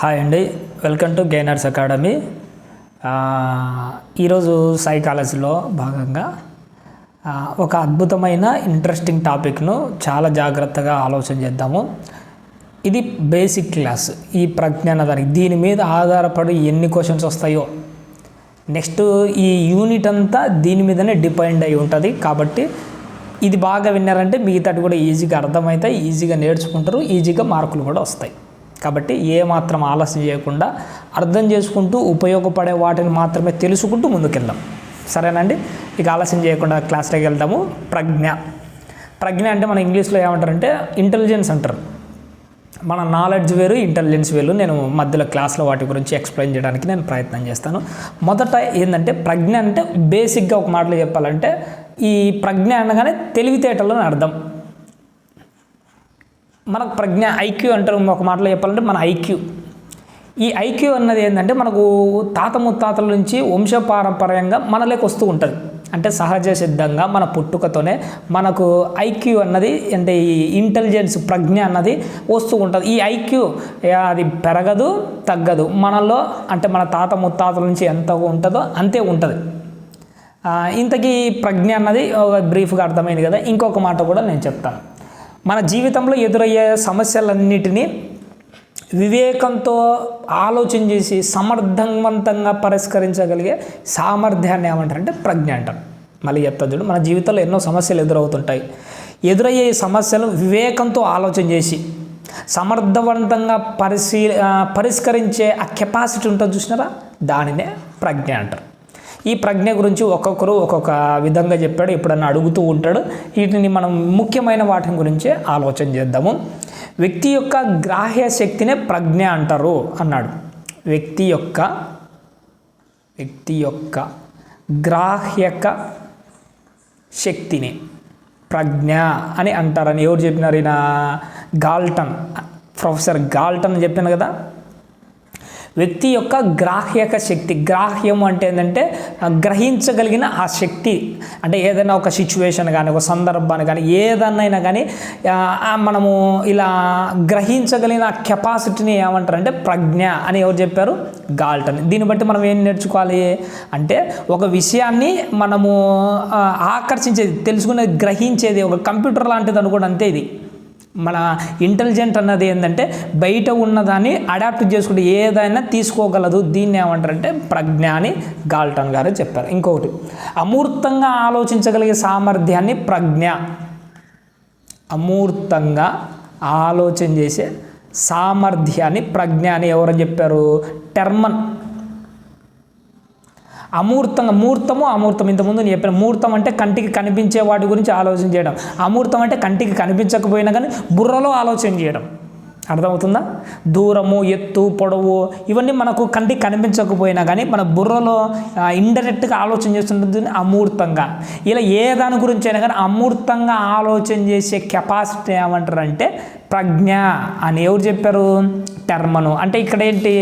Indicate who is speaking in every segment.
Speaker 1: Hi అండి. Welcome to Gainers Academy. ఈరోజు సైకాలజీలో భాగంగా ఒక అద్భుతమైన ఇంట్రెస్టింగ్ టాపిక్ను చాలా జాగ్రత్తగా ఆలోచన చేద్దాము. ఇది బేసిక్ క్లాస్ ఈ ప్రజ్ఞ దానికి. దీని మీద ఆధారపడి ఎన్ని క్వశ్చన్స్ వస్తాయో. నెక్స్ట్ ఈ యూనిట్ అంతా దీని మీదనే డిపెండ్ అయి ఉంటుంది. కాబట్టి ఇది బాగా విన్నారంటే మిగతాటి కూడా ఈజీగా అర్థమవుతాయి ఈజీగా నేర్చుకుంటారు ఈజీగా మార్కులు కూడా వస్తాయి. కాబట్టి ఏ మాత్రం ఆలస్యం చేయకుండా అర్థం చేసుకుంటూ ఉపయోగపడే వాటిని మాత్రమే తెలుసుకుంటూ ముందుకెళ్దాం. సరేనండి? ఇక ఆలస్యం చేయకుండా క్లాస్లోకి వెళ్దాము. ప్రజ్ఞ. ప్రజ్ఞ అంటే మన ఇంగ్లీష్లో ఏమంటారంటే ఇంటెలిజెన్స్ అంటారు. మన నాలెడ్జ్ వేరు ఇంటెలిజెన్స్ వేరు. నేను మధ్యలో క్లాస్లో వాటి గురించి ఎక్స్ప్లెయిన్ చేయడానికి నేను ప్రయత్నం చేస్తాను. మొదట ఏంటంటే ప్రజ్ఞ అంటే బేసిక్గా ఒక మాటలో చెప్పాలంటే ఈ ప్రజ్ఞ అనగానే తెలివితేటలు అని అర్థం. మనకు ప్రజ్ఞ ఐక్యూ అంటారు ఒక మాటలో చెప్పాలంటే మన ఐక్యూ. ఈ ఐక్యూ అన్నది ఏంటంటే మనకు తాత ముత్తాతల నుంచి వంశపారంపర్యంగా మనలోకి వస్తూ ఉంటుంది. అంటే సహజ సిద్ధంగా మన పుట్టుకతోనే మనకు ఐక్యూ అన్నది అంటే ఈ ఇంటెలిజెన్స్ ప్రజ్ఞ అన్నది వస్తూ ఉంటుంది. ఈ ఐక్యూ అది పెరగదు తగ్గదు. మనలో అంటే మన తాత ముత్తాతల నుంచి ఎంత ఉంటుందో అంతే ఉంటుంది. ఇంతకీ ప్రజ్ఞ అన్నది ఒక బ్రీఫ్గా అర్థమైంది కదా. ఇంకొక మాట కూడా నేను చెప్తాను. మన జీవితంలో ఎదురయ్యే సమస్యలన్నిటినీ వివేకంతో ఆలోచన చేసి సమర్థవంతంగా పరిష్కరించగలిగే సామర్థ్యాన్ని ఏమంటారంటే ప్రజ్ఞ అంటారు. మళ్ళీ చెప్తా చూడు మన జీవితంలో ఎన్నో సమస్యలు ఎదురవుతుంటాయి. ఎదురయ్యే సమస్యలు వివేకంతో ఆలోచన చేసి సమర్థవంతంగా పరిశీ పరిష్కరించే ఆ కెపాసిటీ ఉంటుంది చూసినారా దానినే ప్రజ్ఞ అంటారు. ఈ ప్రజ్ఞ గురించి ఒక్కొక్కరు ఒక్కొక్క విధంగా చెప్పాడు ఎప్పుడన్నా అడుగుతూ ఉంటాడు. వీటిని మనం ముఖ్యమైన వాటి గురించి ఆలోచన చేద్దాము. వ్యక్తి యొక్క గ్రాహ్య శక్తినే ప్రజ్ఞ అంటారు అన్నాడు. వ్యక్తి యొక్క వ్యక్తి యొక్క గ్రాహ్యక శక్తిని ప్రజ్ఞ అని అంటారని ఎవరు చెప్పినారు ఈయన? గాల్టన్ ప్రొఫెసర్ గాల్టన్ చెప్పాను కదా? వ్యక్తి యొక్క గ్రాహ్యక శక్తి. గ్రాహ్యం అంటే ఏంటంటే గ్రహించగలిగిన ఆ శక్తి. అంటే ఏదైనా ఒక సిచ్యువేషన్ కానీ ఒక సందర్భాన్ని కానీ ఏదన్నైనా కానీ మనము ఇలా గ్రహించగలిగిన కెపాసిటీని ఏమంటారంటే ప్రజ్ఞ అని ఎవరు చెప్పారు? గాల్టన్. దీన్ని బట్టి మనం ఏం నేర్చుకోవాలి? అంటే ఒక విషయాన్ని మనము ఆకర్షించేది తెలుసుకునేది గ్రహించేది ఒక కంప్యూటర్ లాంటిది అనుకోండి అంతే ఇది. మన ఇంటెలిజెంట్ అన్నది ఏంటంటే బయట ఉన్నదాన్ని అడాప్ట్ చేసుకుంటే ఏదైనా తీసుకోగలదు. దీన్ని ఏమంటారంటే ప్రజ్ఞ అని గాల్టన్ గారు చెప్పారు. ఇంకొకటి అమూర్తంగా ఆలోచించగలిగే సామర్థ్యాన్ని ప్రజ్ఞ. అమూర్తంగా ఆలోచన చేసే సామర్థ్యాన్ని ప్రజ్ఞ అని ఎవరు చెప్పారు? టెర్మన్. అమూర్తంగా మూర్తము అమూర్తం. ఇంతకుముందు నేను చెప్పిన మూర్తం అంటే కంటికి కనిపించే వాటి గురించి ఆలోచన చేయడం. అమూర్తం అంటే కంటికి కనిపించకపోయినా కానీ బుర్రలో ఆలోచన చేయడం. అర్థమవుతుందా? దూరము ఎత్తు పొడవు ఇవన్నీ మనకు కంటికి కనిపించకపోయినా కానీ మన బుర్రలో ఇండైరెక్ట్గా ఆలోచన చేస్తుంటుంది అమూర్తంగా. ఇలా ఏ దాని గురించి అయినా కానీ అమూర్తంగా ఆలోచన చేసే కెపాసిటీ ఏమంటారంటే ప్రజ్ఞ అని ఎవరు చెప్పారు? టర్మను అంటే ఇక్కడ ఏంటి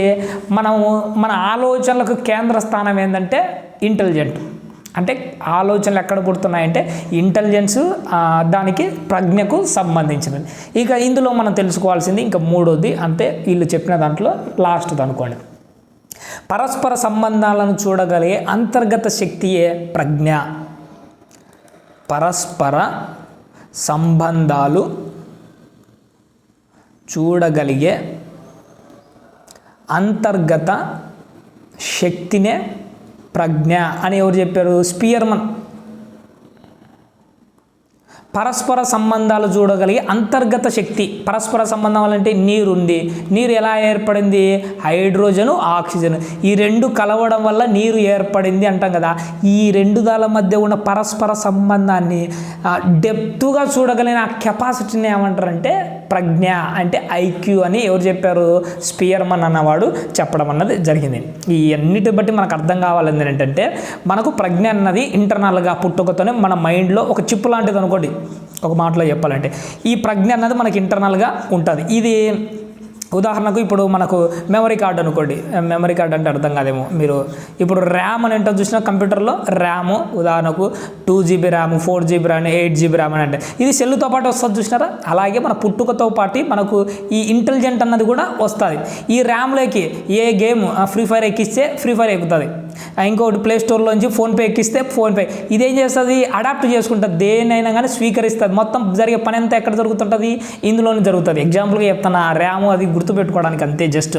Speaker 1: మనము మన ఆలోచనలకు కేంద్ర స్థానం ఏంటంటే ఇంటెలిజెంట్. అంటే ఆలోచనలు ఎక్కడ పుడుతున్నాయంటే ఇంటెలిజెన్స్ దానికి ప్రజ్ఞకు సంబంధించినది ఇక ఇందులో మనం తెలుసుకోవాల్సింది ఇంకా మూడోది అంటే వీళ్ళు చెప్పిన దాంట్లో లాస్ట్ది అనుకోండి. పరస్పర సంబంధాలను చూడగలిగే అంతర్గత శక్తియే ప్రజ్ఞ. పరస్పర సంబంధాలు చూడగలిగే అంతర్గత శక్తినే ప్రజ్ఞ అని ఎవరు చెప్పారు? స్పియర్మన్. పరస్పర సంబంధాలు చూడగలిగే అంతర్గత శక్తి. పరస్పర సంబంధం అంటే నీరు ఉంది నీరు ఎలా ఏర్పడింది? Hydrogen oxygen. ఈ రెండు కలవడం వల్ల నీరు ఏర్పడింది అంటాం కదా. ఈ రెండు దాల మధ్య ఉన్న పరస్పర సంబంధాన్ని డెప్త్గా చూడగలిగిన ఆ కెపాసిటీని ఏమంటారంటే ప్రజ్ఞ అంటే ఐక్యూ అని ఎవరు చెప్పారు? స్పియర్మన్ అన్నవాడు చెప్పడం అన్నది జరిగింది. ఈ అన్నిటి బట్టి మనకు అర్థం కావాలని ఏంటంటే మనకు ప్రజ్ఞ అన్నది ఇంటర్నల్గా పుట్టుకతోనే మన మైండ్లో ఒక చిప్పు లాంటిది అనుకోండి. ఒక మాటలో చెప్పాలంటే ఈ ప్రజ్ఞ అన్నది మనకి ఇంటర్నల్గా ఉంటుంది. ఇది ఉదాహరణకు ఇప్పుడు మనకు మెమరీ కార్డ్ అనుకోండి. Eh, మెమరీ కార్డ్ అంటే అర్థం కాదేమో. మీరు ఇప్పుడు ర్యామ్ అని ఏంటో చూసిన కంప్యూటర్లో ర్యామ్ ఉదాహరణకు two GB RAM four GB RAM eight GB RAM అని అంటే. ఇది సెల్లుతో పాటు వస్తుంది చూసినారా? అలాగే మన పుట్టుకతో పాటు మనకు ఈ ఇంటెలిజెంట్ అన్నది కూడా వస్తుంది. ఈ ర్యామ్లోకి ఏ గేమ్ ఫ్రీ ఫైర్ ఎక్కిస్తే ఫ్రీ ఫైర్ ఎక్కుతుంది. ఇంకొకటి ప్లే స్టోర్లోంచి ఫోన్పే ఎక్కిస్తే ఫోన్పే ఇదేం చేస్తుంది? అడాప్ట్ చేసుకుంటుంది. దేనైనా కానీ స్వీకరిస్తుంది. మొత్తం జరిగే పని అంతా ఎక్కడ జరుగుతుంటుంది? ఇందులోనే జరుగుతుంది. ఎగ్జాంపుల్గా చెప్తాను ర్యామ్ అది గుర్తుపెట్టుకోవడానికి అంతే జస్ట్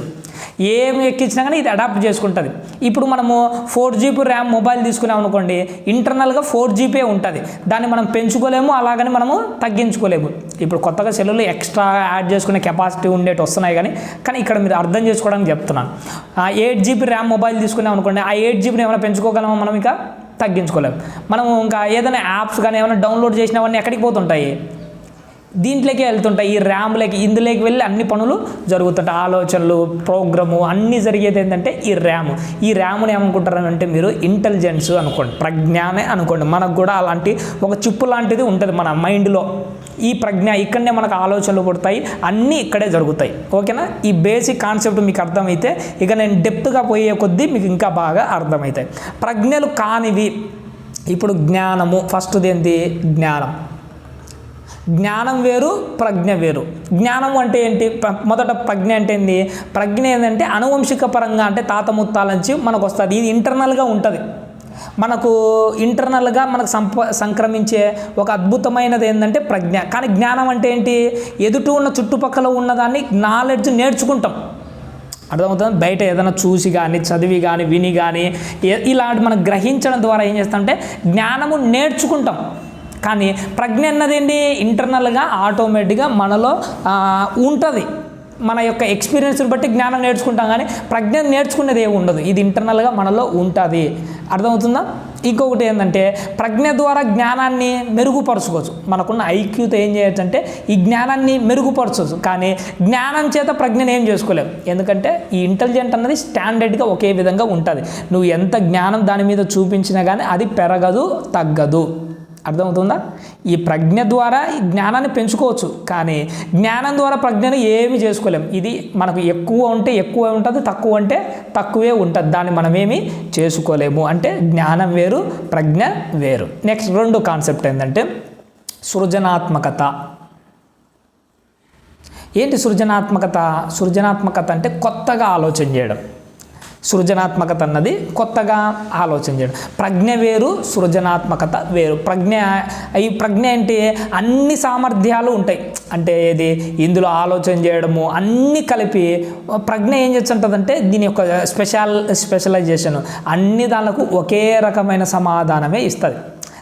Speaker 1: ఏమి ఎక్కించినా కానీ ఇది అడాప్ట్ చేసుకుంటుంది. ఇప్పుడు మనము ఫోర్ జీబీ ర్యామ్ మొబైల్ తీసుకున్నాం అనుకోండి ఇంటర్నల్గా ఫోర్ జీబీ ఉంటుంది. దాన్ని మనం పెంచుకోలేము అలాగని మనము తగ్గించుకోలేము. ఇప్పుడు కొత్తగా సెల్లులు ఎక్స్ట్రా యాడ్ చేసుకునే కెపాసిటీ ఉండేటి వస్తున్నాయి కానీ కానీ ఇక్కడ మీరు అర్థం చేసుకోవడానికి చెప్తున్నాను. ఎయిట్ జీబీ ర్యామ్ మొబైల్ తీసుకున్నాం అనుకోండి ఆ ఎయిట్ జీబీని ఏమైనా పెంచుకోగలమా మనం ఇంకా? తగ్గించుకోలేము మనము ఇంకా ఏదైనా యాప్స్ కానీ ఏమైనా డౌన్లోడ్ చేసినవన్నీ ఎక్కడికి పోతుంటాయి? దీంట్లోకే వెళ్తుంటాయి ఈ ర్యామ్లకి ఇందులోకి వెళ్ళి అన్ని పనులు జరుగుతుంటాయి. ఆలోచనలు ప్రోగ్రాము అన్నీ జరిగేది ఏంటంటే ఈ ర్యామ్ ఈ ర్యామ్ని ఏమనుకుంటారంటే మీరు ఇంటెలిజెన్స్ అనుకోండి ప్రజ్ఞానే అనుకోండి. మనకు కూడా అలాంటి ఒక చిప్పు లాంటిది ఉంటుంది మన మైండ్లో. ఈ ప్రజ్ఞ ఇక్కడనే మనకు ఆలోచనలు పుడతాయి అన్నీ ఇక్కడే జరుగుతాయి. ఓకేనా? ఈ బేసిక్ కాన్సెప్ట్ మీకు అర్థమైతే ఇక నేను డెప్త్గా పోయే కొద్దీ మీకు ఇంకా బాగా అర్థమవుతాయి ప్రజ్ఞలు కానివి. ఇప్పుడు జ్ఞానము ఫస్ట్ది ఏంటి? జ్ఞానం. జ్ఞానం వేరు ప్రజ్ఞ వేరు. జ్ఞానం అంటే ఏంటి? ప్ర- మొదట ప్రజ్ఞ అంటే ఏంటి ప్రజ్ఞ ఏంటంటే అనువంశిక పరంగా అంటే తాత ముత్తాల నుంచి మనకు వస్తుంది. ఇది ఇంటర్నల్గా ఉంటుంది. మనకు ఇంటర్నల్గా మనకు సంప సంక్రమించే ఒక అద్భుతమైనది ఏంటంటే ప్రజ్ఞ. కానీ జ్ఞానం అంటే ఏంటి? ఎదుటి ఉన్న చుట్టుపక్కల ఉన్నదాన్ని నాలెడ్జ్ నేర్చుకుంటాం. అర్థమవుతుంది? బయట ఏదైనా చూసి కానీ చదివి కానీ విని కానీ ఇలాంటి మనం గ్రహించడం ద్వారా ఏం చేస్తామంటే జ్ఞానము నేర్చుకుంటాం. కానీ ప్రజ్ఞ అన్నది ఏంటి ఇంటర్నల్గా ఆటోమేటిక్గా మనలో ఉంటుంది. మన యొక్క ఎక్స్పీరియన్స్ని బట్టి జ్ఞానం నేర్చుకుంటాం కానీ ప్రజ్ఞ నేర్చుకునేది ఏమి ఉండదు. ఇది ఇంటర్నల్గా మనలో ఉంటుంది. అర్థమవుతుందా? ఇంకొకటి ఏంటంటే ప్రజ్ఞ ద్వారా జ్ఞానాన్ని మెరుగుపరచుకోవచ్చు. మనకున్న ఐక్యూతో ఏం చేయొచ్చు అంటే ఈ జ్ఞానాన్ని మెరుగుపరచవచ్చు కానీ జ్ఞానం చేత ప్రజ్ఞను ఏం చేసుకోలేం. ఎందుకంటే ఈ ఇంటెలిజెంట్ అన్నది స్టాండర్డ్గా ఒకే విధంగా ఉంటుంది. నువ్వు ఎంత జ్ఞానం దాని మీద చూపించినా కానీ అది పెరగదు తగ్గదు. అర్థమవుతుందా? ఈ ప్రజ్ఞ ద్వారా ఈ జ్ఞానాన్ని పెంచుకోవచ్చు కానీ జ్ఞానం ద్వారా ప్రజ్ఞను ఏమి చేసుకోలేం. ఇది మనకు ఎక్కువ ఉంటే ఎక్కువ ఉంటుంది తక్కువ అంటే తక్కువే ఉంటుంది. దాన్ని మనమేమి చేసుకోలేము. అంటే జ్ఞానం వేరు ప్రజ్ఞ వేరు. నెక్స్ట్ రెండు కాన్సెప్ట్ ఏంటంటే సృజనాత్మకత. ఏంటి సృజనాత్మకత? సృజనాత్మకత అంటే కొత్తగా ఆలోచన చేయడం. సృజనాత్మకత అన్నది కొత్తగా ఆలోచన చేయడం. ప్రజ్ఞ వేరు సృజనాత్మకత వేరు. ప్రజ్ఞ ఈ ప్రజ్ఞ ఏంటి అన్ని సామర్థ్యాలు ఉంటాయి. అంటే ఏది? ఇందులో ఆలోచన చేయడము అన్నీ కలిపి ప్రజ్ఞ ఏం చేస్తుంటుందంటే దీని యొక్క స్పెషల్ స్పెషలైజేషన్. అన్ని దానికి ఒకే రకమైన సమాధానమే ఇస్తుంది.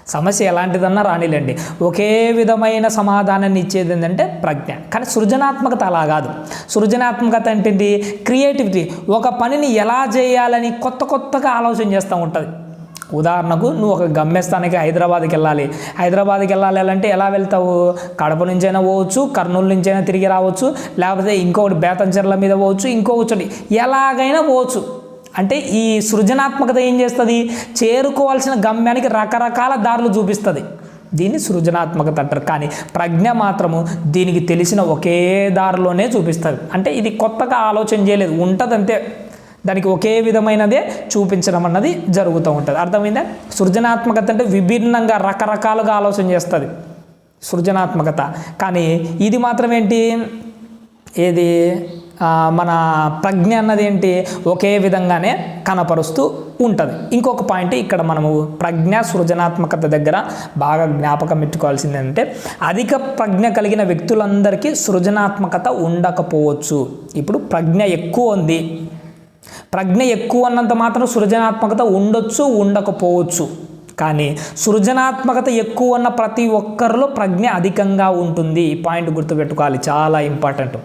Speaker 1: సమస్య ఎలాంటిదన్నా రానిలేండి. ఒకే విధమైన సమాధానాన్ని ఇచ్చేది ఏంటంటే ప్రజ్ఞ. కానీ సృజనాత్మకత అలా కాదు. సృజనాత్మకత అంటే క్రియేటివిటీ. ఒక పనిని ఎలా చేయాలని కొత్త కొత్తగా ఆలోచన చేస్తూ ఉంటుంది. ఉదాహరణకు నువ్వు ఒక గమ్యస్థానికి హైదరాబాద్కి వెళ్ళాలి. హైదరాబాద్కి వెళ్ళాలి అంటే ఎలా వెళ్తావు? కడప నుంచైనా పోవచ్చు కర్నూలు నుంచైనా తిరిగి రావచ్చు లేకపోతే ఇంకొకటి బేతంచెర్ల మీద పోవచ్చు ఇంకొకటి ఎలాగైనా పోవచ్చు. అంటే ఈ సృజనాత్మకత ఏం చేస్తుంది? చేరుకోవాల్సిన గమ్యానికి రకరకాల దారులు చూపిస్తుంది. దీన్ని సృజనాత్మకత అంటారు. కానీ ప్రజ్ఞ మాత్రము దీనికి తెలిసిన ఒకే దారిలోనే చూపిస్తుంది. అంటే ఇది కొత్తగా ఆలోచన చేయలేదు. ఉంటుందంతే. దానికి ఒకే విధమైనదే చూపించడం అన్నది జరుగుతూ ఉంటుంది. అర్థమైందా? సృజనాత్మకత అంటే విభిన్నంగా రకరకాలుగా ఆలోచన చేస్తుంది. సృజనాత్మకత. కానీ ఇది మాత్రం ఏంటి? ఏది? మన ప్రజ్ఞ అన్నది ఏంటి? ఒకే విధంగానే కనపరుస్తూ ఉంటుంది. ఇంకొక పాయింట్ ఇక్కడ మనము ప్రజ్ఞ సృజనాత్మకత దగ్గర బాగా జ్ఞాపకం పెట్టుకోవాల్సింది ఏంటంటే అధిక ప్రజ్ఞ కలిగిన వ్యక్తులందరికీ సృజనాత్మకత ఉండకపోవచ్చు. ఇప్పుడు ప్రజ్ఞ ఎక్కువ ఉంది. ప్రజ్ఞ ఎక్కువ అన్నంత మాత్రం సృజనాత్మకత ఉండొచ్చు ఉండకపోవచ్చు. కానీ సృజనాత్మకత ఎక్కువ ఉన్న ప్రతి ఒక్కరిలో ప్రజ్ఞ అధికంగా ఉంటుంది. ఈ పాయింట్ గుర్తుపెట్టుకోవాలి. చాలా ఇంపార్టెంట్.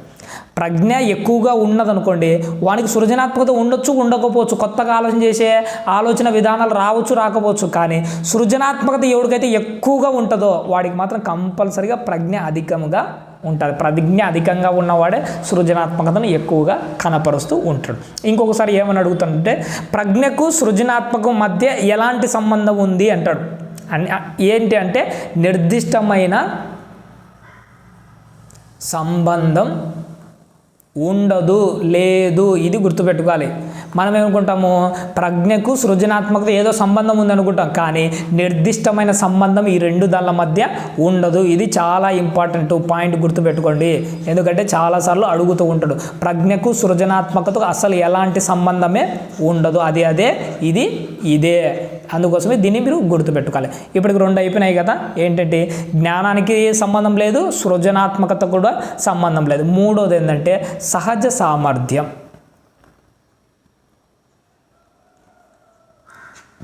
Speaker 1: ప్రజ్ఞ ఎక్కువగా ఉన్నదనుకోండి వానికి సృజనాత్మకత ఉండొచ్చు ఉండకపోవచ్చు. కొత్తగా ఆలోచన చేసే ఆలోచన విధానాలు రావచ్చు రాకపోవచ్చు. కానీ సృజనాత్మకత ఎవరికైతే ఎక్కువగా ఉంటుందో వాడికి మాత్రం కంపల్సరిగా ప్రజ్ఞ అధికంగా ఉంటుంది. ప్రజ్ఞ అధికంగా ఉన్నవాడే సృజనాత్మకతను ఎక్కువగా కనపరుస్తూ ఉంటాడు. ఇంకొకసారి ఏమని అడుగుతాడంటే ప్రజ్ఞకు సృజనాత్మకం మధ్య ఎలాంటి సంబంధం ఉంది అంటాడు. అన్- ఏంటి అంటే నిర్దిష్టమైన సంబంధం ఉండదు లేదు. ఇది గుర్తుపెట్టుకోవాలి. మనం ఏమనుకుంటాము ప్రజ్ఞకు సృజనాత్మకత ఏదో సంబంధం ఉందనుకుంటాం. కానీ నిర్దిష్టమైన సంబంధం ఈ రెండు దాళ్ళ మధ్య ఉండదు. ఇది చాలా ఇంపార్టెంట్ పాయింట్ గుర్తుపెట్టుకోండి. ఎందుకంటే చాలాసార్లు అడుగుతూ ఉంటాడు. ప్రజ్ఞకు సృజనాత్మకతకు అసలు ఎలాంటి సంబంధమే ఉండదు. అది అదే. ఇది ఇదే. అందుకోసమే దీన్ని మీరు గుర్తుపెట్టుకోవాలి. ఇప్పటికి రెండు అయిపోయినాయి కదా. ఏంటంటే జ్ఞానానికి సంబంధం లేదు సృజనాత్మకత కూడా సంబంధం లేదు. మూడోది ఏంటంటే సహజ సామర్థ్యం.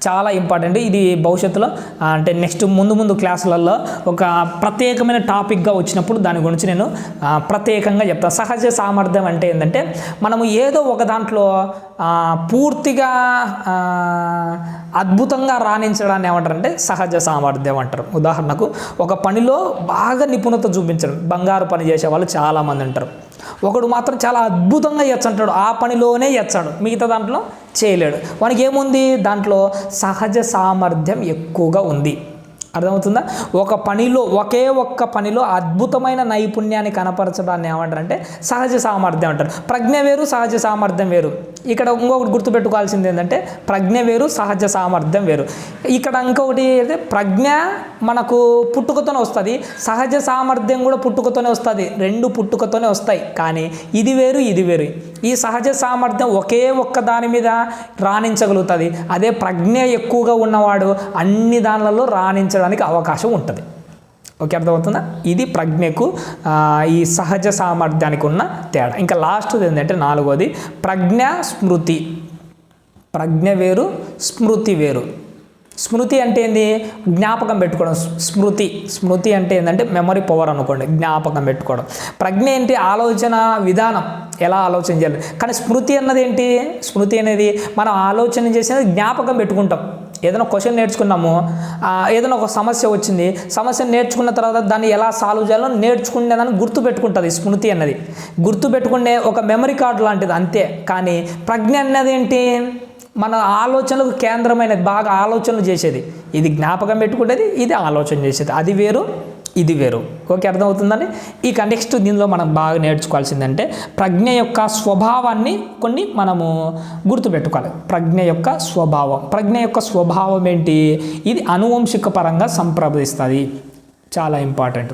Speaker 1: చాలా ఇంపార్టెంట్ ఇది భవిష్యత్తులో అంటే నెక్స్ట్ ముందు ముందు క్లాసులలో ఒక ప్రత్యేకమైన టాపిక్గా వచ్చినప్పుడు దాని గురించి నేను ప్రత్యేకంగా చెప్తాను సహజ సామర్థ్యం అంటే ఏంటంటే మనము ఏదో ఒక దాంట్లో పూర్తిగా అద్భుతంగా రాణించడాన్ని ఏమంటారంటే సహజ సామర్థ్యం అంటారు. ఉదాహరణకు ఒక పనిలో బాగా నిపుణత చూపించడం. బంగారు పని చేసే వాళ్ళు చాలామంది ఉంటారు. ఒకడు మాత్రం చాలా అద్భుతంగా ఎచ్చంటాడు. ఆ పనిలోనే ఎచ్చాడు. మిగతా దాంట్లో చేయలేడు. వానికి ఏముంది? దాంట్లో సహజ సామర్థ్యం ఎక్కువగా ఉంది. అర్థమవుతుందా? ఒక పనిలో ఒకే ఒక్క పనిలో అద్భుతమైన నైపుణ్యాన్ని కనపరచడాన్ని ఏమంటారంటే సహజ సామర్థ్యం అంటారు. ప్రజ్ఞ వేరు సహజ సామర్థ్యం వేరు. ఇక్కడ ఇంకొకటి గుర్తుపెట్టుకోవాల్సింది ఏంటంటే ప్రజ్ఞ వేరు సహజ సామర్థ్యం వేరు. ఇక్కడ ఇంకొకటి అయితే ప్రజ్ఞ మనకు పుట్టుకతోనే వస్తుంది సహజ సామర్థ్యం కూడా పుట్టుకతోనే వస్తుంది. రెండు పుట్టుకతోనే వస్తాయి. కానీ ఇది వేరు ఇది వేరు. ఈ సహజ సామర్థ్యం ఒకే ఒక్క దాని మీద రాణించగలుగుతుంది. అదే ప్రజ్ఞ ఎక్కువగా ఉన్నవాడు అన్ని దానిలలో రాణించడానికి అవకాశం ఉంటుంది. ఓకే అర్థమవుతుందా? ఇది ప్రజ్ఞకు ఈ సహజ సామర్థ్యానికి ఉన్న తేడా. ఇంకా లాస్ట్ ఏంటంటే నాలుగోది ప్రజ్ఞ స్మృతి. ప్రజ్ఞ వేరు స్మృతి వేరు. స్మృతి అంటే ఏంది? జ్ఞాపకం పెట్టుకోవడం. స్మృతి. స్మృతి అంటే ఏంటంటే మెమరీ పవర్ అనుకోండి. జ్ఞాపకం పెట్టుకోవడం. ప్రజ్ఞ ఏంటి? ఆలోచన విధానం. ఎలా ఆలోచన చేయాలి? కానీ స్మృతి అన్నది ఏంటి? స్మృతి అనేది మనం ఆలోచన చేసేది జ్ఞాపకం పెట్టుకుంటాం. ఏదైనా క్వశ్చన్ నేర్చుకున్నాము. ఏదైనా ఒక సమస్య వచ్చింది. సమస్య నేర్చుకున్న తర్వాత దాన్ని ఎలా సాల్వ్ చేయాలో నేర్చుకునేదాన్ని గుర్తు పెట్టుకుంటుంది స్మృతి అన్నది. గుర్తు పెట్టుకునే ఒక మెమరీ కార్డు లాంటిది అంతే. కానీ ప్రజ్ఞ అన్నది ఏంటి? మన ఆలోచనలకు కేంద్రమైనది బాగా ఆలోచనలు చేసేది. ఇది జ్ఞాపకం పెట్టుకునేది ఇది ఆలోచన చేసేది. అది వేరు ఇది వేరు. ఓకే అర్థమవుతుందండి? ఇక నెక్స్ట్ దీనిలో మనం బాగా నేర్చుకోవాల్సిందంటే ప్రజ్ఞ యొక్క స్వభావాన్ని కొన్ని మనము గుర్తుపెట్టుకోవాలి. ప్రజ్ఞ యొక్క స్వభావం. ప్రజ్ఞ యొక్క స్వభావం ఏంటి? ఇది అనువంశిక పరంగా సంప్రదిస్తుంది. చాలా ఇంపార్టెంట్.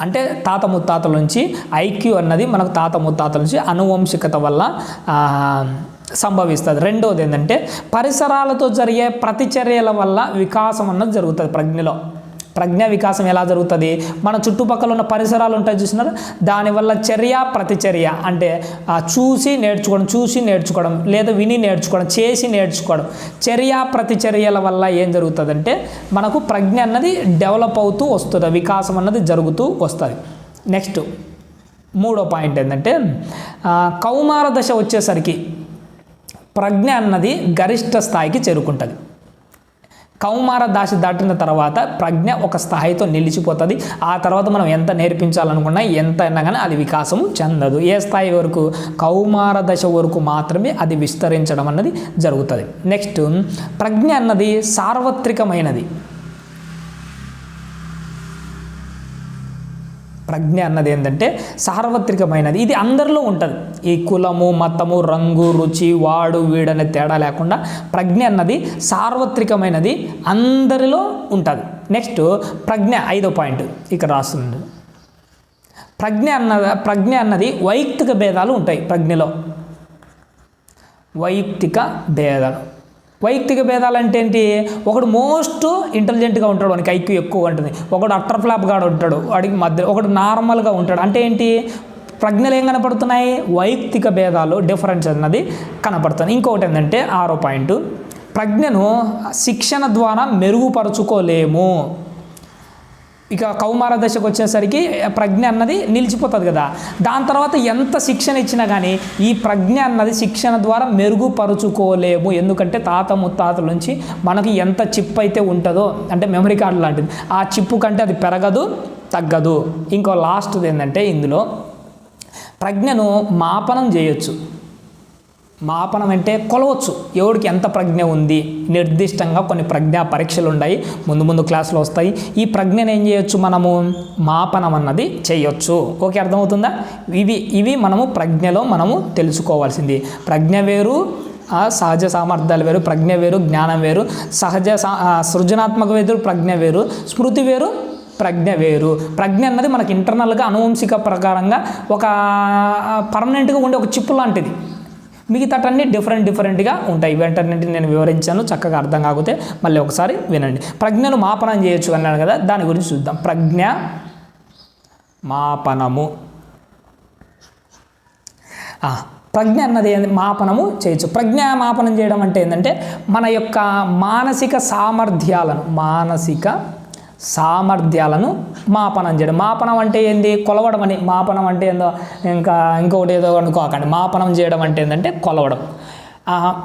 Speaker 1: అంటే తాత ముత్తాతల నుంచి ఐక్యూ అన్నది మనకు తాత ముత్తాతల నుంచి అనువంశికత వల్ల సంభవిస్తుంది. రెండవది ఏంటంటే పరిసరాలతో జరిగే ప్రతిచర్యల వల్ల వికాసం అన్నది జరుగుతుంది ప్రజ్ఞలో. ప్రజ్ఞ వికాసం ఎలా జరుగుతుంది? మన చుట్టుపక్కల ఉన్న పరిసరాలు ఉంటాయి చూసినారు? దానివల్ల చర్య ప్రతిచర్య అంటే చూసి నేర్చుకోవడం చూసి నేర్చుకోవడం లేదా విని నేర్చుకోవడం చేసి నేర్చుకోవడం. చర్య ప్రతిచర్యల వల్ల ఏం జరుగుతుందంటే మనకు ప్రజ్ఞ అన్నది డెవలప్ అవుతూ వస్తుంది. వికాసం అన్నది జరుగుతూ వస్తుంది. నెక్స్ట్ మూడో పాయింట్ ఏంటంటే కౌమార దశ వచ్చేసరికి ప్రజ్ఞ అన్నది గరిష్ట స్థాయికి చేరుకుంటుంది. కౌమార దాశ దాటిన తర్వాత ప్రజ్ఞ ఒక స్థాయితో నిలిచిపోతుంది. ఆ తర్వాత మనం ఎంత నేర్పించాలనుకున్నా ఎంత అయినా కానీ అది వికాసం చెందదు. ఏ స్థాయి వరకు? కౌమార దశ వరకు మాత్రమే అది విస్తరించడం అన్నది జరుగుతుంది. నెక్స్ట్ ప్రజ్ఞ అన్నది సార్వత్రికమైనది. ప్రజ్ఞ అన్నది ఏంటంటే సార్వత్రికమైనది. ఇది అందరిలో ఉంటుంది. ఈ కులము మతము రంగు రుచి వాడు వీడనే తేడా లేకుండా ప్రజ్ఞ అన్నది సార్వత్రికమైనది అందరిలో ఉంటుంది. నెక్స్ట్ ప్రజ్ఞ ఐదో పాయింట్ ఇక్కడ రాస్తుంది. ప్రజ్ఞ అన్న ప్రజ్ఞ అన్నది వైయక్తిక భేదాలు ఉంటాయి ప్రజ్ఞలో. వైయక్తిక భేదాలు. వైయక్తిక భేదాలు అంటే ఏంటి ఒకడు మోస్ట్ ఇంటెలిజెంట్గా ఉంటాడు వానికి ఐక్యూ ఎక్కువ ఉంటుంది. ఒకడు అట్టర్ ఫ్లాప్ గాడు ఉంటాడు. వాడికి మధ్య ఒకడు నార్మల్గా ఉంటాడు. అంటే ఏంటి? ప్రజ్ఞలు ఏం కనపడుతున్నాయి? వైయక్తిక భేదాలు డిఫరెన్స్ అన్నది కనపడుతుంది ఇంకొకటి ఏంటంటే ఆరో పాయింట్ ప్రజ్ఞను శిక్షణ ద్వారా మెరుగుపరుచుకోలేము. ఇక కౌమార దశకు వచ్చేసరికి ప్రజ్ఞ అన్నది నిలిచిపోతుంది కదా. దాని తర్వాత ఎంత శిక్షణ ఇచ్చినా కానీ ఈ ప్రజ్ఞ అన్నది శిక్షణ ద్వారా మెరుగుపరుచుకోలేము. ఎందుకంటే తాత ముత్తాతల నుంచి మనకి ఎంత చిప్ అయితే ఉంటుందో అంటే మెమరీ కార్డు లాంటిది ఆ చిప్పు కంటే అది పెరగదు తగ్గదు. ఇంకో లాస్ట్ది ఏంటంటే ఇందులో ప్రజ్ఞను మాపనం చేయొచ్చు. మాపనం అంటే కొలవచ్చు. ఎవడికి ఎంత ప్రజ్ఞ ఉంది? నిర్దిష్టంగా కొన్ని ప్రజ్ఞా పరీక్షలు ఉన్నాయి ముందు ముందు క్లాసులు వస్తాయి. ఈ ప్రజ్ఞను ఏం చేయొచ్చు మనము? మాపనం అన్నది చేయొచ్చు. ఓకే అర్థమవుతుందా? ఇవి ఇవి మనము ప్రజ్ఞలో మనము తెలుసుకోవాల్సింది. ప్రజ్ఞ వేరు సహజ సామర్థ్యాలు వేరు ప్రజ్ఞ వేరు జ్ఞానం వేరు. సహజ సృజనాత్మక వేరు ప్రజ్ఞ వేరు. స్మృతి వేరు ప్రజ్ఞ వేరు. ప్రజ్ఞ అన్నది మనకి ఇంటర్నల్గా అనువంశిక ప్రకారంగా ఒక పర్మనెంట్గా ఉండే ఒక చిప్పు లాంటిది. మిగతాటన్నీ డిఫరెంట్ డిఫరెంట్గా ఉంటాయి. వెంటనే నేను వివరించాను చక్కగా అర్థం కాకపోతే మళ్ళీ ఒకసారి వినండి. ప్రజ్ఞను మాపనం చేయొచ్చు అన్నాను కదా దాని గురించి చూద్దాం. ప్రజ్ఞ మాపనము. ప్రజ్ఞ అన్నది ఏంది? మాపనము చేయొచ్చు. ప్రజ్ఞ మాపనం చేయడం అంటే ఏంటంటే మన యొక్క మానసిక సామర్థ్యాలను మానసిక సామర్థ్యాలను మాపనం చేయడం. మాపనం అంటే ఏంది? కొలవడం అని. మాపనం అంటే ఏందో? ఇంకా ఇంకొకటి ఏదో అనుకోకండి. మాపనం చేయడం అంటే ఏంటంటే కొలవడం.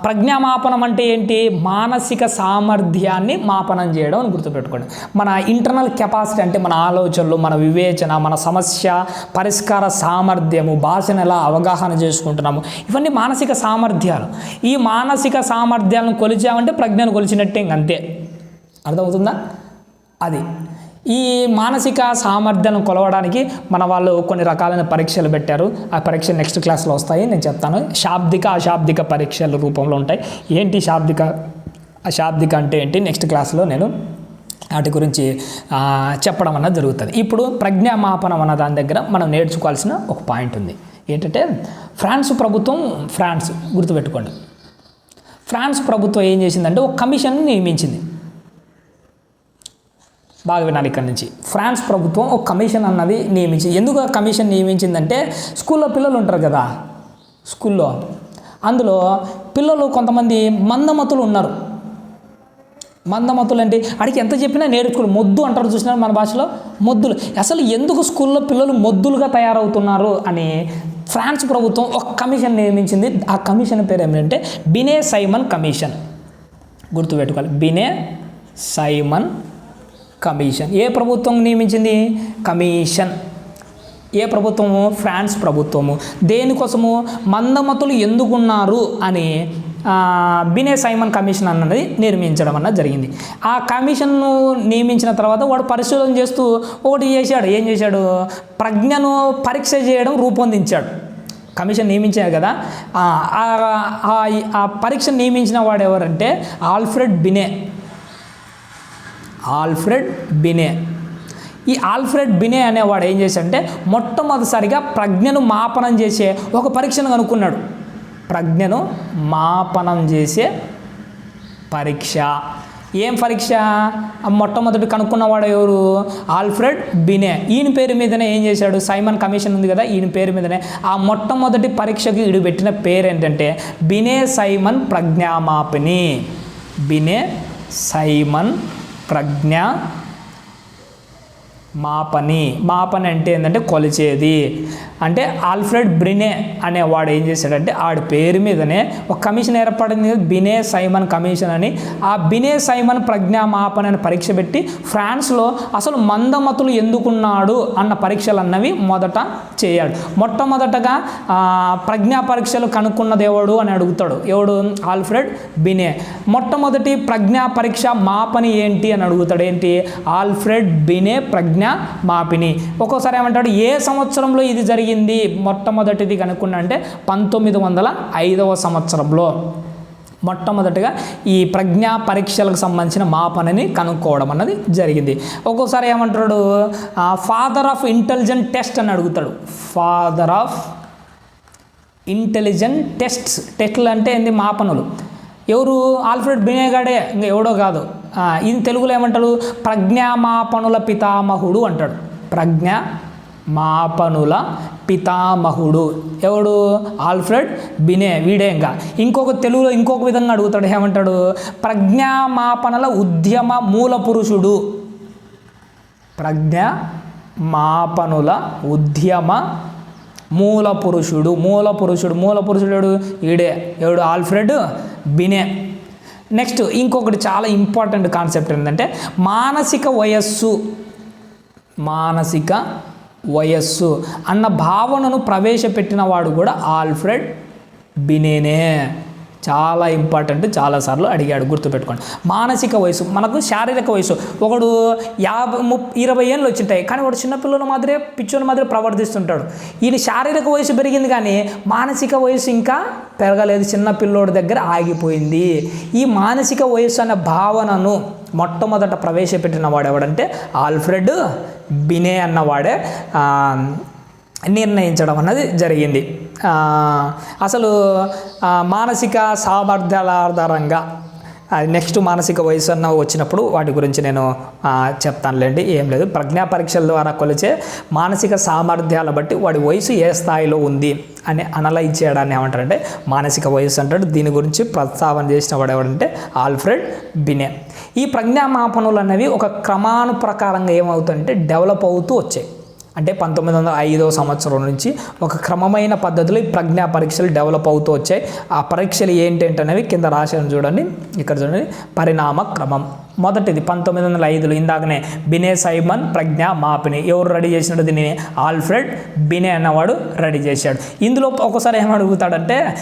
Speaker 1: ప్రజ్ఞామాపనం అంటే ఏంటి? మానసిక సామర్థ్యాన్ని మాపనం చేయడం అని గుర్తుపెట్టుకోండి. మన ఇంటర్నల్ కెపాసిటీ అంటే మన ఆలోచనలు మన వివేచన మన సమస్య పరిష్కార సామర్థ్యము భాషను ఎలా అవగాహన చేసుకుంటున్నాము ఇవన్నీ మానసిక సామర్థ్యాలు. ఈ మానసిక సామర్థ్యాలను కొలిచామంటే ప్రజ్ఞను కొలిచినట్టే ఇంక అంతే. అర్థమవుతుందా? అది. ఈ మానసిక సామర్థ్యాలను కొలవడానికి మన వాళ్ళు కొన్ని రకాలైన పరీక్షలు పెట్టారు. ఆ పరీక్షలు నెక్స్ట్ క్లాస్లో వస్తాయి. నేను చెప్తాను. శాబ్దిక అశాబ్దిక పరీక్షల రూపంలో ఉంటాయి. ఏంటి శాబ్దిక? అశాబ్దిక అంటే ఏంటి? నెక్స్ట్ క్లాస్లో నేను వాటి గురించి చెప్పడం అన్నది జరుగుతుంది. ఇప్పుడు ప్రజ్ఞామాపనం అన్న దాని దగ్గర మనం నేర్చుకోవాల్సిన ఒక పాయింట్ ఉంది. ఏంటంటే ఫ్రాన్స్ ప్రభుత్వం ఫ్రాన్స్ గుర్తుపెట్టుకోండి. ఫ్రాన్స్ ప్రభుత్వం ఏం చేసిందంటే ఒక కమిషన్ నియమించింది. బాగా వినాలి ఇక్కడ నుంచి. ఫ్రాన్స్ ప్రభుత్వం ఒక కమిషన్ అన్నది నియమించింది ఎందుకు కమిషన్ నియమించిందంటే స్కూల్లో పిల్లలు ఉంటారు కదా. స్కూల్లో. అందులో పిల్లలు కొంతమంది మందమతులు ఉన్నారు. మందమతులు అంటే అడిగి ఎంత చెప్పినా నేర్చుకోరు. మొద్దు అంటారు చూసినారు మన భాషలో? మొద్దులు. అసలు ఎందుకు స్కూల్లో పిల్లలు మొద్దులుగా తయారవుతున్నారు అని ఫ్రాన్స్ ప్రభుత్వం ఒక కమిషన్ నియమించింది. ఆ కమిషన్ పేరు ఏమిటంటే బినే సైమన్ కమిషన్. గుర్తుపెట్టుకోవాలి. బినే సైమన్ కమిషన్. ఏ ప్రభుత్వం నియమించింది? కమిషన్. ఏ ప్రభుత్వము? ఫ్రాన్స్ ప్రభుత్వము. దేనికోసము? మందమతులు ఎందుకున్నారు అని బినే సైమన్ కమిషన్ అన్నది నిర్మించడం అన్నది జరిగింది. ఆ కమిషన్ను నియమించిన తర్వాత వాడు పరిశోధన చేస్తూ ఒకటి చేశాడు. ఏం చేశాడు? ప్రజ్ఞను పరీక్ష చేయడం రూపొందించాడు. కమిషన్ నియమించారు కదా? ఆ, ఆ- ఆ పరీక్ష నియమించిన వాడు ఎవరంటే ఆల్ఫ్రెడ్ బినే. ఆల్ఫ్రెడ్ బినే. ఈ ఆల్ఫ్రెడ్ బినే అనేవాడు ఏం చేశాడంటే మొట్టమొదటిసారిగా ప్రజ్ఞను మాపనం చేసే ఒక పరీక్షను కనుక్కున్నాడు. ప్రజ్ఞను మాపనం చేసే పరీక్ష. ఏం పరీక్ష? మొట్టమొదటి కనుక్కున్నవాడు ఎవరు? Alfred Binet. ఈయన పేరు మీదనే ఏం చేశాడు? సైమన్ కమిషన్ ఉంది కదా ఈయన పేరు మీదనే ఆ మొట్టమొదటి పరీక్షకు ఈడు పెట్టిన పేరు ఏంటంటే బినే సైమన్ ప్రజ్ఞామాపిని. బినే సైమన్ ప్రజ్ఞ మాపని మాపని అంటే ఏంటంటే కొలిచేది. అంటే ఆల్ఫ్రెడ్ బ్రినే అనేవాడు ఏం చేశాడంటే ఆడి పేరు మీదనే ఒక కమిషన్ ఏర్పడింది. బినే సైమన్ కమిషన్ అని. ఆ బినే సైమన్ ప్రజ్ఞా మాపని అనే పరీక్ష పెట్టి ఫ్రాన్స్లో అసలు మందమతులు ఎందుకున్నాడు అన్న పరీక్షలు అన్నవి మొదట చేయాడు. మొట్టమొదటగా ప్రజ్ఞా పరీక్షలు కనుక్కున్నది ఎవడు అని అడుగుతాడు. ఎవడు? Alfred Binet. మొట్టమొదటి ప్రజ్ఞా పరీక్ష మాపని ఏంటి అని అడుగుతాడు. ఏంటి? ఆల్ఫ్రెడ్ బినే ప్రజ్ఞ మాపిని. ఒక్కోసారి ఏమంటాడు ఏ సంవత్సరంలో ఇది జరిగింది? మొట్టమొదటిది కనుక్కున్నా అంటే పంతొమ్మిది వందల ఐదవ సంవత్సరంలో. మొట్టమొదటిగా ఈ ప్రజ్ఞా పరీక్షలకు సంబంధించిన మాపనని కనుక్కోవడం అన్నది జరిగింది. ఒక్కోసారి ఏమంటాడు ఫాదర్ ఆఫ్ ఇంటెలిజెంట్ టెస్ట్ అని అడుగుతాడు. ఫాదర్ ఆఫ్ ఇంటెలిజెంట్ టెస్ట్స్ టెస్ట్లు అంటే ఏంది? మాపనులు. ఎవరు? ఆల్ఫ్రెడ్ బినేగాడే ఇంకా ఎవడో కాదు. ఇది తెలుగులో ఏమంటాడు ప్రజ్ఞామాపనుల పితామహుడు అంటాడు. ప్రజ్ఞ మాపనుల పితామహుడు. ఎవడు? ఆల్ఫ్రెడ్ బినే వీడే ఇంకా ఇంకొక తెలుగులో ఇంకొక విధంగా అడుగుతాడు. ఏమంటాడు? ప్రజ్ఞామాపనల ఉద్యమ మూల పురుషుడు. ప్రజ్ఞ మాపనుల ఉద్యమ మూల పురుషుడు. మూల పురుషుడు. మూల పురుషుడు ఈడే. ఎవడు? ఆల్ఫ్రెడ్ బినే. నెక్స్ట్ ఇంకొకటి చాలా ఇంపార్టెంట్ కాన్సెప్ట్ ఏంటంటే మానసిక వయస్సు. మానసిక వయస్సు అన్న భావనను ప్రవేశపెట్టిన వాడు కూడా ఆల్ఫ్రెడ్ బినేనే. చాలా ఇంపార్టెంట్ చాలాసార్లు అడిగాడు గుర్తుపెట్టుకోండి. మానసిక వయసు మనకు శారీరక వయసు. ఒకడు యాభై ముప్ ఇరవై ఏళ్ళు వచ్చింటాయి కానీ వాడు చిన్నపిల్లల మాదిరే పిచ్చోని మాదిరే ప్రవర్తిస్తుంటాడు. ఈయన శారీరక వయసు పెరిగింది కానీ మానసిక వయసు ఇంకా పెరగలేదు చిన్న పిల్లోడి దగ్గర ఆగిపోయింది. ఈ మానసిక వయసు అనే భావనను మొట్టమొదట ప్రవేశపెట్టిన వాడు ఎవడంటే ఆల్ఫ్రెడ్ బినే అన్నవాడే నిర్ణయించడం అన్నది జరిగింది. అసలు మానసిక సామర్థ్యాల ఆధారంగా నెక్స్ట్ మానసిక వయసు అన్న వచ్చినప్పుడు వాటి గురించి నేను చెప్తానులేండి ఏం లేదు. ప్రజ్ఞా పరీక్షల ద్వారా కొలిచే మానసిక సామర్థ్యాల బట్టి వాడి వయసు ఏ స్థాయిలో ఉంది అని అనలైజ్ చేయడాన్ని ఏమంటారంటే మానసిక వయసు అంటాడు. దీని గురించి ప్రస్తావన చేసిన వాడు ఎవడంటే ఆల్ఫ్రెడ్ బినే. ఈ ప్రజ్ఞామాపనలు అనేవి ఒక క్రమాను ప్రకారంగా ఏమవుతుందంటే డెవలప్ అవుతూ వచ్చాయి. అంటే పంతొమ్మిది వందల ఐదో సంవత్సరం నుంచి ఒక క్రమమైన పద్ధతిలో ఈ ప్రజ్ఞా పరీక్షలు డెవలప్ అవుతూ వచ్చాయి. ఆ పరీక్షలు ఏంటంటనేవి కింద రాశాను చూడండి. ఇక్కడ చూడండి. పరిణామ క్రమం. మొదటిది పంతొమ్మిది వందల ఐదులో ఇందాకనే బినే సైమన్ ప్రజ్ఞ మాపిని. ఎవరు రెడీ చేసినట్టు దీన్ని ఆల్ఫ్రెడ్ బినే అన్నవాడు రెడీ చేశాడు. ఇందులో ఒకసారి ఏమడుగుతాడంటే అడుగుతాడంటే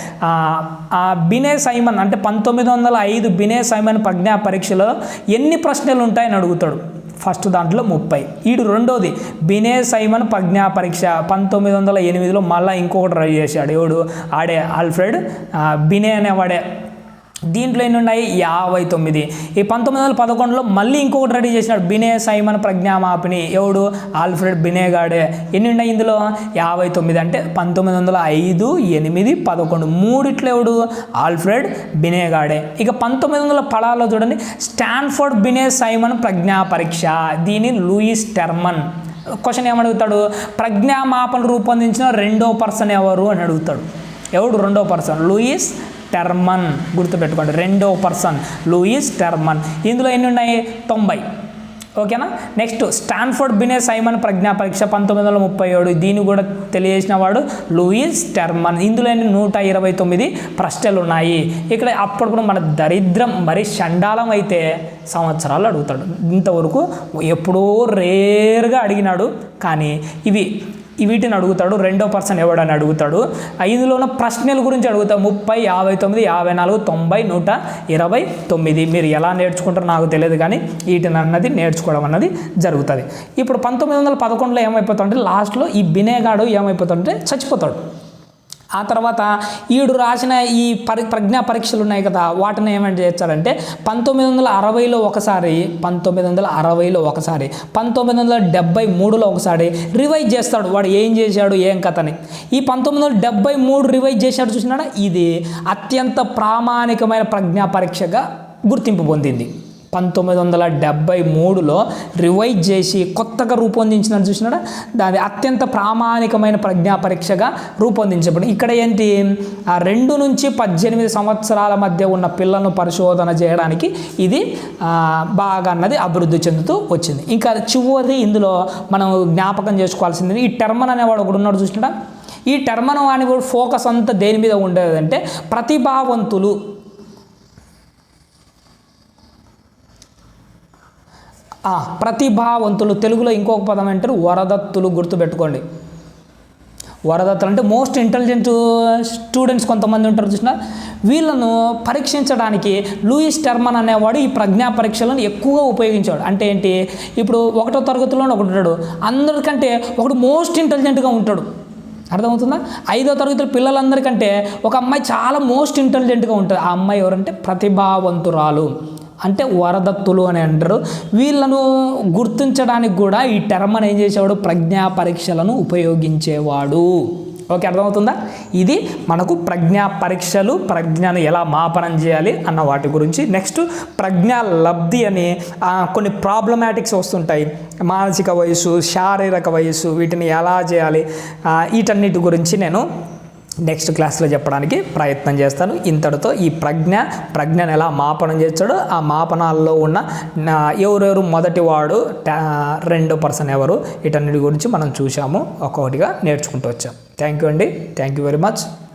Speaker 1: ఆ బినే సైమన్ అంటే పంతొమ్మిది వందల ఐదు బినే సైమన్ ప్రజ్ఞా పరీక్షలో ఎన్ని ప్రశ్నలు ఉంటాయని అడుగుతాడు. ఫస్ట్ దాంట్లో ముప్పై. ఈడు రెండోది బినే సైమన్ ప్రజ్ఞా పరీక్ష పంతొమ్మిది వందల ఎనిమిదిలో మళ్ళీ ఇంకొకటి ట్రై చేశాడు. ఎవడు? ఆడే ఆల్ఫ్రెడ్ బినే అనేవాడే దీంట్లో ఎన్ని ఉన్నాయి యాభై తొమ్మిది. ఈ పంతొమ్మిది వందల పదకొండులో మళ్ళీ ఇంకొకటి రెడీ చేసినాడు బినే సైమన్ ప్రజ్ఞామాపిని. ఎవడు? ఆల్ఫ్రెడ్ బినేగాడే. ఎన్ని ఉన్నాయి ఇందులో? యాభై తొమ్మిది. అంటే పంతొమ్మిది వందల ఐదు ఎనిమిది పదకొండు. మూడిట్లో ఎవడు? ఆల్ఫ్రెడ్ బినేగాడే. ఇక పంతొమ్మిది వందల పడాలో చూడండి. స్టాన్ఫోర్డ్ బినే సైమన్ ప్రజ్ఞా పరీక్ష. దీని లూయిస్ టెర్మన్. క్వశ్చన్ ఏమడుగుతాడు ప్రజ్ఞామాపన రూపొందించిన రెండో పర్సన్ ఎవరు? అని అడుగుతాడు. ఎవడు? రెండో పర్సన్. లూయిస్ టెర్మన్ గుర్తుపెట్టుకోండి. రెండో పర్సన్ లూయిస్ టెర్మన్. ఇందులో ఎన్ని ఉన్నాయి? తొంభై. ఓకేనా? నెక్స్ట్ స్టాన్ఫోర్డ్ బినే సైమన్ ప్రజ్ఞా పరీక్ష పంతొమ్మిది వందల ముప్పై ఏడు. దీన్ని కూడా తెలియజేసిన వాడు లూయిస్ టెర్మన్. ఇందులో నూట ఇరవై తొమ్మిది ప్రశ్నలు ఉన్నాయి. ఇక్కడ అప్పుడప్పుడు మన దరిద్రం మరి చండాలం అయితే సంవత్సరాలు అడుగుతాడు. ఇంతవరకు ఎప్పుడో రేర్గా అడిగినాడు. కానీ ఇవి వీటిని అడుగుతాడు రెండో పర్సన్ ఎవడని అడుగుతాడు. ఐదులోన ఉన్న ప్రశ్నల గురించి అడుగుతాడు ముప్పై యాభై తొమ్మిది యాభై నాలుగు తొంభై నూట ఇరవై తొమ్మిది. మీరు ఎలా నేర్చుకుంటారో నాకు తెలియదు కానీ వీటిని అన్నది నేర్చుకోవడం అన్నది జరుగుతుంది. ఇప్పుడు పంతొమ్మిది వందల పదకొండులో ఏమైపోతుంటే లాస్ట్లో ఈ బినేగాడు ఏమైపోతుంటే చచ్చిపోతాడు. ఆ తర్వాత ఈడు రాసిన ఈ పరి ప్రజ్ఞా పరీక్షలు ఉన్నాయి కదా వాటిని ఏమని చేస్తాడంటే పంతొమ్మిది వందల అరవైలో ఒకసారి పంతొమ్మిది వందల అరవైలో ఒకసారి పంతొమ్మిది వందల డెబ్బై మూడులో ఒకసారి రివైజ్ చేస్తాడు. వాడు ఏం చేశాడు ఏం కథని. ఈ పంతొమ్మిది వందల డెబ్బై మూడు రివైజ్ చేశాడు చూసినాడా? ఇది అత్యంత ప్రామాణికమైన ప్రజ్ఞా పరీక్షగా గుర్తింపు పొందింది. పంతొమ్మిది వందల డెబ్బై మూడులో రివైజ్ చేసి కొత్తగా రూపొందించిన చూసినాడా దాని అత్యంత ప్రామాణికమైన ప్రజ్ఞా పరీక్షగా రూపొందించబడింది. ఇక్కడ ఏంటి? ఆ రెండు నుంచి పద్దెనిమిది సంవత్సరాల మధ్య ఉన్న పిల్లలను పరిశోధన చేయడానికి ఇది బాగా అన్నది అభివృద్ధి చెందుతూ వచ్చింది. ఇంకా చివరి ఇందులో మనం జ్ఞాపకం చేసుకోవాల్సింది ఈ టెర్మన్ అనేవాడు ఒకడు ఉన్నాడు చూసినాడా ఈ టర్మన్ అని ఫోకస్ అంతా దేని మీద ఉండేదంటే ప్రతిభావంతులు ప్రతిభావంతులు తెలుగులో ఇంకొక పదం అంటారు వరదత్తులు గుర్తుపెట్టుకోండి. వరదత్తులు అంటే మోస్ట్ ఇంటెలిజెంట్ స్టూడెంట్స్ కొంతమంది ఉంటారు చూసిన వీళ్ళను పరీక్షించడానికి లూయిస్ టెర్మన్ అనేవాడు ఈ ప్రజ్ఞా పరీక్షలను ఎక్కువగా ఉపయోగించాడు అంటే ఏంటి? ఇప్పుడు ఒకటో తరగతిలో ఒకటి ఉంటాడు. అందరికంటే ఒకడు మోస్ట్ ఇంటెలిజెంట్గా ఉంటాడు. అర్థమవుతుందా? ఐదో తరగతి పిల్లలందరికంటే ఒక అమ్మాయి చాలా మోస్ట్ ఇంటెలిజెంట్గా ఉంటుంది. ఆ అమ్మాయి ఎవరంటే ప్రతిభావంతురాలు. అంటే వరదత్తులు అని అంటారు. వీళ్ళను గుర్తించడానికి కూడా ఈ టర్మ్ అని ఏం చేసేవాడు? ప్రజ్ఞా పరీక్షలను ఉపయోగించేవాడు. ఓకే అర్థమవుతుందా? ఇది మనకు ప్రజ్ఞా పరీక్షలు ప్రజ్ఞను ఎలా మాపనం చేయాలి అన్న వాటి గురించి. నెక్స్ట్ ప్రజ్ఞా లబ్ధి అని కొన్ని ప్రాబ్లమాటిక్స్ వస్తుంటాయి. మానసిక వయసు శారీరక వయసు వీటిని ఎలా చేయాలి? వీటన్నిటి గురించి నేను నెక్స్ట్ క్లాస్లో చెప్పడానికి ప్రయత్నం చేస్తాను. ఇంతటితో ఈ ప్రజ్ఞ ప్రజ్ఞను ఎలా మాపనం చేస్తాడో ఆ మాపనాల్లో ఉన్న ఎవరెవరు మొదటి వాడు టా- రెండో పర్సన్ ఎవరు వీటన్నిటి గురించి మనం చూసాము ఒక్కొక్కటిగా నేర్చుకుంటూ వచ్చాం. థ్యాంక్ యూ అండి. Thank you very much.